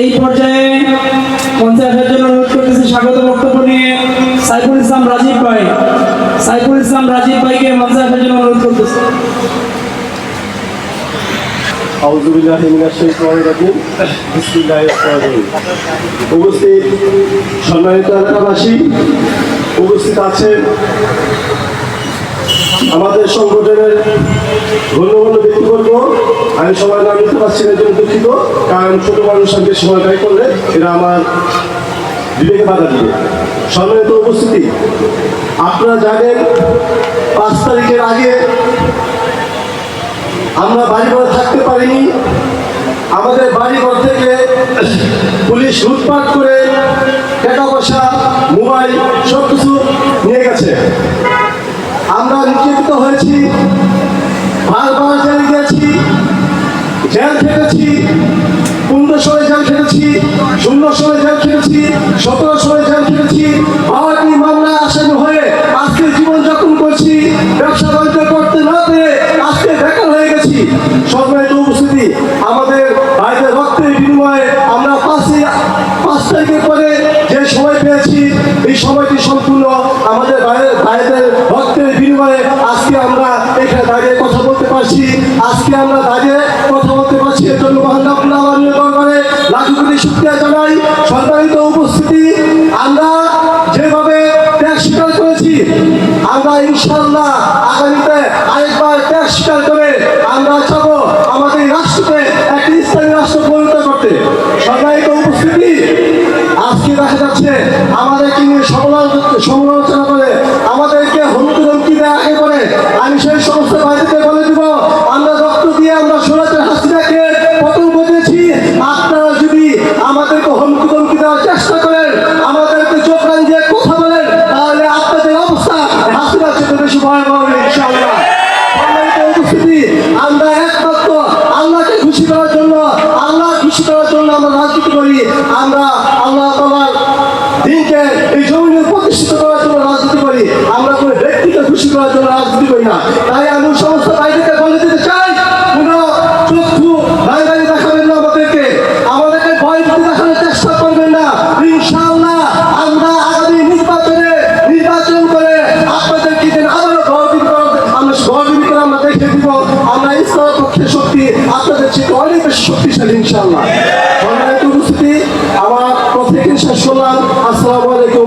এই পর্যায়ে মঞ্চে আসার জন্য অনুরোধ করতেছি, স্বাগত বক্তব্য নিয়ে সাইফুল ইসলাম রাজীব ভাই। সাইফুল ইসলাম রাজীব ভাইকে মঞ্চে আসার জন্য অনুরোধ করতেছি। আমাদের সংগঠনের গণ্যমান্য ব্যক্তিবর্গ আমি সময় না নিতে পারছি না জন্য দুঃখিত, কারণ ছোট মানুষ সঙ্গে সময় ব্যয় করলে এরা আমার বিবেকে বাধা দিবে। সম্মানিত উপস্থিতি, আপনারা জানেন, পাঁচ তারিখের আগে আমরা বাড়ি ঘরে থাকতে পারিনি। আমাদের বাড়ি ঘর থেকে পুলিশ লুটপাট করে টাকা পয়সা, মোবাইল সব কিছু নিয়ে গেছে। আমরা নির্যাতিত হয়েছি, বারবার জেলে গিয়েছি। জেল খেটেছি পনেরো সময় জেল খেটেছি ষোলো সময় জেল খেটেছি সতেরো সময় জেল খেটেছি। বাবাটি মামলা আসামি হয়ে আজকে জীবন যাপন করছি, ব্যবসা বাণিজ্য করতে না পেরে আজকে বেকার হয়ে গেছি। সম্মানিত উপস্থিতি আমাদের ভাইদের রক্তের বিনিময়ে আমরা পাঁচই, পাঁচ তারিখের পরে যে সময় পেয়েছি, এই সময়টি সম্পূর্ণ আমাদের ভাইদের রক্তের বিনিময়ে আজকে আমরা এখানে দাঁড়িয়ে কথা বলতে পারছি। আজকে আমরা দাঁড়িয়ে কথা কোটি জানাই সম্মানিত উপস্থিতি। আমরা যেভাবে ত্যাগ স্বীকার করেছি, আমরা ইনশাল্লাহ আগামীতে আরেকবার ত্যাগ স্বীকার করে আমরা চাব আমাদের রাষ্ট্রকে একটি স্থানীয় রাষ্ট্র পরিণত করতে। সম্মানিত উপস্থিতি, আজকে দেখা যাচ্ছে কিন্তু সমালোচ- সমালোচনা আমরা রাজনীতি করি আমরা আল্লাহ তালার শক্তি আপনাদের চেয়ে অনেক বেশি শক্তিশালী ইনশাল্লাহ উপস্থিতি আমার প্রত্যেকের শেষ করলাম আসসালামু আলাইকুম